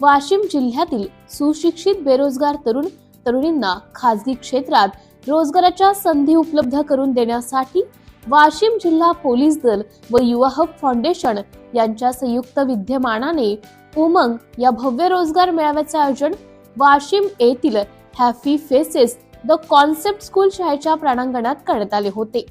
वाशिम जिल्ह्यातील सुशिक्षित बेरोजगार तरुण तरुणींना खासगी क्षेत्रात रोजगाराच्या संधी उपलब्ध करून देण्यासाठी वाशिम जिल्हा पोलीस दल व युवा हब फाउंडेशन यांच्या संयुक्त विद्यमानाने उमंग या भव्य रोजगार मेळाव्याचे आयोजन वाशिम येथील happy faces the concept school शाळेच्या प्रांगणात करण्यात आले होते.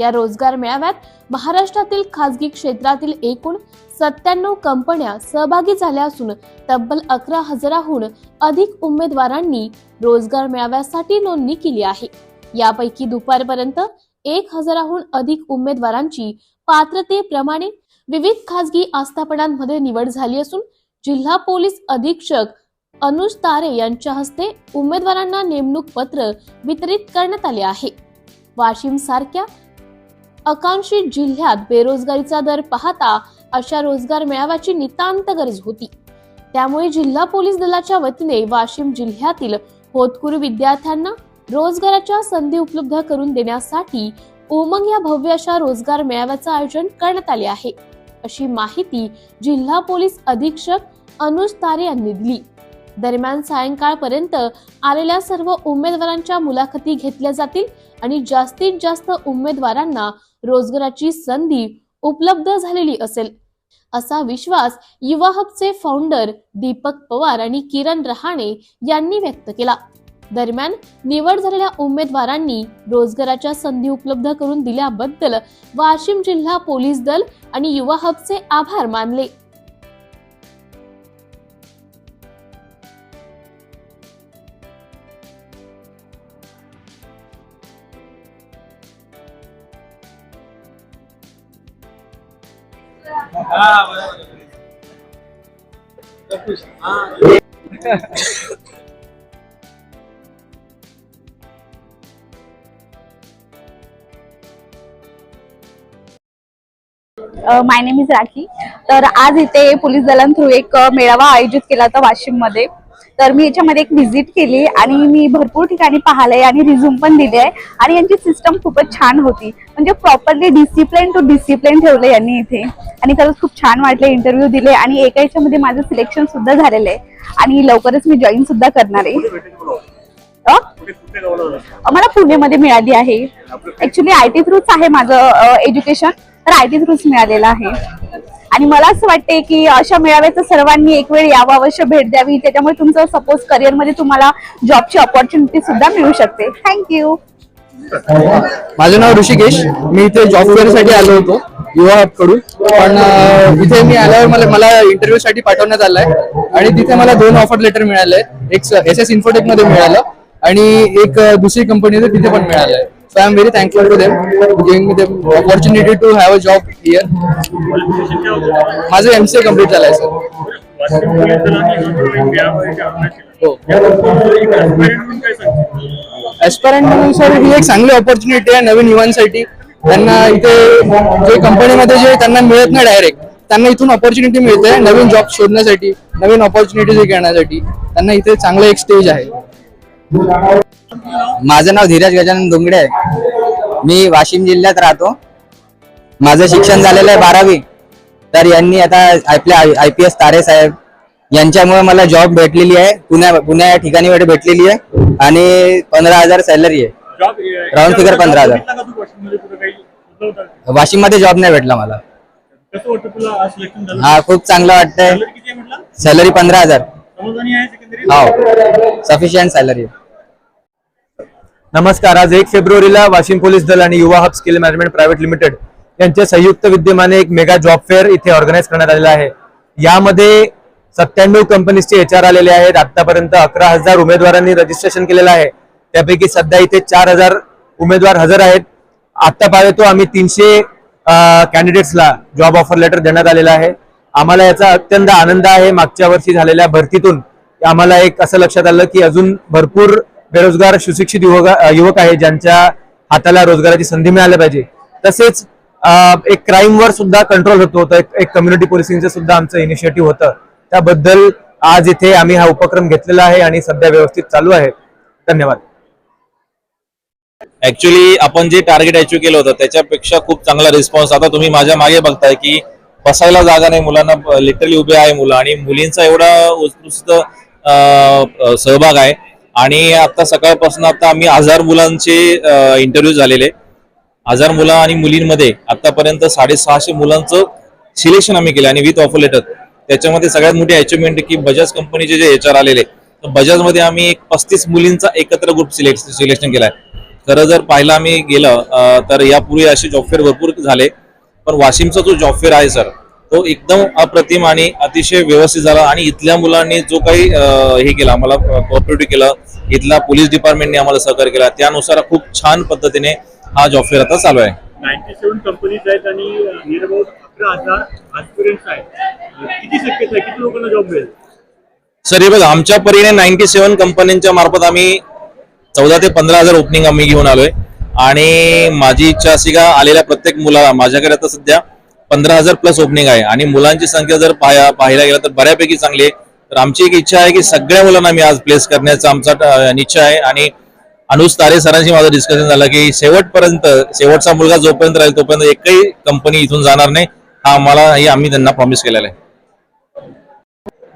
या रोजगार मेळाव्यात महाराष्ट्रातील खासगी क्षेत्रातील एकूण सत्त्याण्णव कंपन्या सहभागी झाल्या असून तब्बल अकरा हजाराहून अधिक उमेदवारांनी रोजगार मेळाव्यासाठी नोंदणी केली आहे. यापैकी दुपारपर्यंत एक हजाराहून अधिक उमेदवारांची पात्रतेप्रमाणे विविध खासगी आस्थापनांमध्ये निवड झाली असून जिल्हा पोलीस अधीक्षक अनुज तारे यांच्या हस्ते उमेदवारांना नेमणूक पत्र वितरित करण्यात आले आहे. वाशिम सारख्या आकांक्षित जिल्ह्यात बेरोजगारीचा दर पाहता अशा रोजगार मेळाव्याची नितांत गरज होती. त्यामुळे जिल्हा पोलीस दलाच्या वतीने वाशिम जिल्ह्यातील होतकुरू विद्यार्थ्यांना रोजगाराच्या संधी उपलब्ध करून देण्यासाठी उमंग या भव्य अशा रोजगार मेळाव्याचं आयोजन करण्यात आले आहे. अशी माहिती जिल्हा पोलीस अधीक्षक अनुज तारे यांनी दिली. दरम्यान सायंकाळपर्यंत आलेल्या सर्व उमेदवारांच्या मुलाखती घेतल्या जातील आणि जास्तीत जास्त उमेदवारांना रोजगाराची संधी उपलब्ध झालेली असेल. असा विश्वास युवा हबचे फाउंडर दीपक पवार आणि किरण रहाणे यांनी व्यक्त केला. दरम्यान निवड झालेल्या उमेदवारांनी रोजगाराच्या संधी उपलब्ध करून दिल्याबद्दल वाशिम जिल्हा पोलीस दल आणि युवा हबचे आभार मानले. My name is Rakhi. तर आज इथे पोलीस दलां थ्रू एक मेळावा आयोजित केला होता वाशिममध्ये तर मी याच्यामध्ये एक व्हिजिट केली आणि मी भरपूर ठिकाणी पाहिलंय आणि रिझ्यूम पण दिले आहे आणि यांची सिस्टम खूपच छान होती. म्हणजे प्रॉपरली डिसिप्लिन टू डिसिप्लिन ठेवलं यांनी इथे. आणि खरंच खूप छान वाटले इंटरव्ह्यू दिले आणि एका याच्यामध्ये माझं सिलेक्शन सुद्धा झालेलं आहे आणि लवकरच मी जॉईन सुद्धा करणार आहे. मला पुण्यामध्ये मिळाली आहे. ऍक्च्युली आय टी थ्रूच आहे माझं एज्युकेशन तर आय टी थ्रूच मिळालेलं आहे. आणि मला असं वाटते की अशा मेळाव्याचं सर्वांनी एक वेळ यावं अवश्य भेट द्यावी. त्याच्यामुळे तुमचं सपोज करिअरमध्ये तुम्हाला जॉबची ऑपॉर्च्युनिटी सुद्धा मिळू शकते. थँक्यू माझं नाव ऋषिकेश. मी इथे जॉबसाठी आलो होतो युवा हबकडून. पण इथे मी आल्यावर मला मला इंटरव्ह्यू साठी पाठवण्यात आलाय. आणि तिथे मला दोन ऑफर लेटर मिळाले एक एस एस इन्फोटेकमध्ये मिळालं आणि एक दुसरी कंपनी तिथे पण मिळालंय. So I am very thankful to them giving me the opportunity to have a job here. माझं एमसीए कंप्लीट झालंय सर हो. म्हणून सर ही एक चांगली ऑपॉर्च्युनिटी आहे नवीन युवांसाठी. त्यांना इथे जे कंपनीमध्ये जे त्यांना मिळत नाही डायरेक्ट त्यांना इथून ऑपॉर्च्युनिटी मिळते नवीन जॉब शोधण्यासाठी नवीन ऑपॉर्च्युनिटीज घेण्यासाठी. त्यांना इथे चांगलं एक स्टेज आहे. माझं नाव धीरज गजानन डोंगडे आहे. मी वाशिम जिल्ह्यात राहतो. माझं शिक्षण झालेलं आहे बारावी. तर यांनी आता आपल्या आय पी एस तारे साहेब यांच्यामुळे मला जॉब भेटलेली आहे. पुण्या पुण्या या ठिकाणी भेटलेली आहे. आणि पंधरा हजार सॅलरी आहे. राऊंड फिगर पंधरा हजार. वाशिममध्ये जॉब नाही भेटला मला. हा खूप चांगलं वाटतंय. आहे सॅलरी पंधरा हजार. आहे हो. सफिशियंट सॅलरी नमस्कार आज एक फेब्रुवारीला वाशिम पोलीस दल आणि Yuva hub skill management private limited यांच्या संयुक्त विद्यमाने एक मेगा जॉब फेअर इथे ऑर्गनाईज करण्यात आलेला आहे. यामध्ये सत्त्याण्णव कंपनीजचे एच आर आलेले आहेत. आतापर्यंत अकरा हजार उमेदवारांनी रजिस्ट्रेशन केलेलं आहे. त्यापैकी सध्या इथे चार हजार उमेदवार हजर आहेत. आत्ता पाहतो आम्ही तीनशे कॅन्डिडेट्सला जॉब ऑफर लेटर देण्यात आलेलं आहे. आम्हाला याचा अत्यंत आनंद आहे. मागच्या वर्षी झालेल्या भरतीतून आम्हाला एक असं लक्षात आलं की अजून भरपूर बेरोजगार सुशिक्षित युवक युवक आहे ज्यांच्या हाताला रोजगाराची संधी मिळाली पाहिजे. तसेच एक क्राईमवर सुद्धा कंट्रोल होतो तर एक- कम्युनिटी पोलिसिंगचं सुद्धा आमचं इनिशिएटिव्ह होतं. त्याबद्दल आज इथे आम्ही हा उपक्रम घेतलेला आहे आणि सध्या व्यवस्थित चालू आहे. धन्यवाद. ऍक्च्युली आपण जे टार्गेट अचीव्ह केलं होतं त्याच्यापेक्षा खूप चांगला रिस्पॉन्स आता तुम्ही माझ्या मागे बघताय की बसायला जागा नाही मुलांना लिटरली उभे आहे मुलं. आणि मुलींचा एवढा उत्कृष्ट सहभाग आहे. आणि आता सकाळपासून आता आम्ही हजार मुलांचे इंटरव्ह्यू झालेले. हजार मुलं आणि मुलींमध्ये आतापर्यंत साडेसहाशे मुलांचं सिलेक्शन आम्ही केलं आणि विथ ऑफर लेटर त्याच्यामध्ये सगळ्यात मोठी अचिव्हमेंट की बजाज कंपनीचे जे एच आर आलेले तर बजाजमध्ये आम्ही एक पस्तीस मुलींचा एकत्र ग्रुप सिलेक्ट सिलेक्शन केलाय. खरं जर पाहिलं आम्ही गेलं तर यापूर्वी असे जॉब फेअर भरपूर झाले पण वाशिमचा जो जॉब फेअर आहे सर तो एकदम अप्रतिम आणि अतिशय व्यवस्थित झाला. आणि इथल्या मुलांनी जो काही हे केलं आम्हाला कोऑपरेटिव्ह केलं इथला पोलीस डिपार्टमेंटने आम्हाला सहकार्य केला. त्यानुसार खूप छान पद्धतीने हा जॉब फेअर आता चालू आहे. नाईन्टी सेव्हन कंपनीज आहेत आणि नियर अबाउट अकरा हजार आस्पिरंट्स आहेत. किती शक्यता आहे? किती लोकांना जॉब मिळेल? सर हे बघा आमच्या परीने नाईन्टी सेव्हन कंपन्यांच्या मार्फत आम्ही चौदा ते पंधरा हजार ओपनिंग आम्ही घेऊन आलोय. आणि माझी इच्छा अशी का आलेल्या प्रत्येक मुलाला माझ्याकडे आता सध्या पंधरा हजार प्लस ओपनिंग आहे. आणि मुलांची संख्या जर पाया पाहायला गेलं तर बऱ्यापैकी चांगली आहे. तर आमची एक इच्छा आहे की सगळ्या मुलांना मी आज प्लेस करण्याचा आमचा निश्चय आहे. आणि अनुज तारे सरांशी माझं डिस्कशन झालं की शेवटपर्यंत शेवटचा मुलगा जोपर्यंत राहील तोपर्यंत एकही कंपनी इथून जाणार नाही. हा आम्हाला हे आम्ही त्यांना प्रॉमिस केलेला आहे.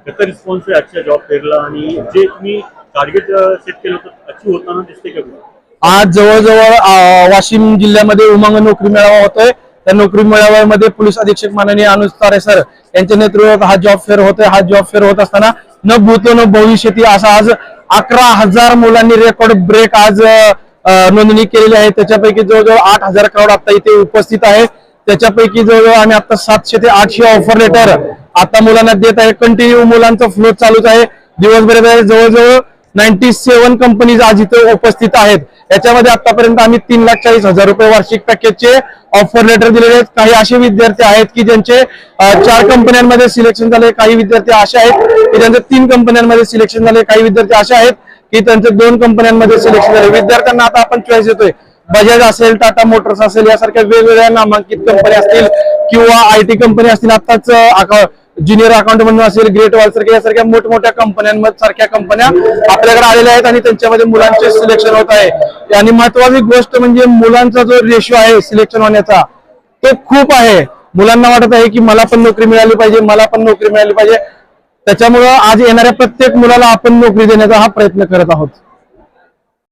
कसा रिस्पॉन्स आहे आजच्या जॉब फेअरला आणि जे तुम्ही टार्गेट सेट केलं होतं अचीव होताना दिसते का तुम्हाला? आज जवळजवळ वाशिम जिल्ह्यामध्ये उमंग नोकरी मेळावा होतोय. त्या नोकरी मेळाव्यामध्ये पोलीस अधीक्षक माननीय अनुज तारे सर यांच्या नेतृत्वात हा जॉब फेअर होतोय. हा जॉब फेअर होत असताना न भूतो न भविष्यती असा आज अकरा हजार मुलांनी रेकॉर्ड ब्रेक आज नोंदणी केलेली आहे. त्याच्यापैकी जवळजवळ आठ हजार क्राऊड आता इथे उपस्थित आहे. त्याच्यापैकी जवळजवळ आम्ही आता सातशे ते आठशे ऑफर लेटर आता मुलांना देत आहे. कंटिन्यू मुलांचा फ्लो चालूच आहे. दिवसभर जवळजवळ नाईन्टी सेव्हन कंपनीज आज इथे उपस्थित आहेत. याच्यामध्ये आतापर्यंत आम्ही तीन लाख चाळीस हजार रुपये वार्षिक पॅकेजचे ऑफर लेटर दिलेले आहेत. काही असे विद्यार्थी आहेत की ज्यांचे चार कंपन्यांमध्ये सिलेक्शन झाले काही विद्यार्थी असे आहेत की ज्यांचे तीन कंपन्यांमध्ये सिलेक्शन झाले काही विद्यार्थी असे आहेत की त्यांचे दोन कंपन्यांमध्ये सिलेक्शन झाले विद्यार्थ्यांना आता आपण चॉईस देतोय. बजाज असेल टाटा मोटर्स असेल यासारख्या वेगवेगळ्या नामांकित कंपन्या असतील किंवा आय टी कंपनी असतील. आताच ज्युनियर अकाउंट म्हणून असेल ग्रेट वॉल सारख्या यासारख्या मोठमोठ्या कंपन्यांमध्ये सारख्या कंपन्या आपल्याकडे आलेल्या आहेत आणि त्यांच्यामध्ये मुलांचे सिलेक्शन होत आहे. आणि महत्वाची गोष्ट म्हणजे मुलांचा जो रेशो आहे सिलेक्शन होण्याचा तो खूप आहे. मुलांना वाटत आहे की मला पण नोकरी मिळाली पाहिजे मला पण नोकरी मिळाली पाहिजे. त्याच्यामुळं आज येणाऱ्या प्रत्येक मुलाला आपण नोकरी देण्याचा हा प्रयत्न करत आहोत.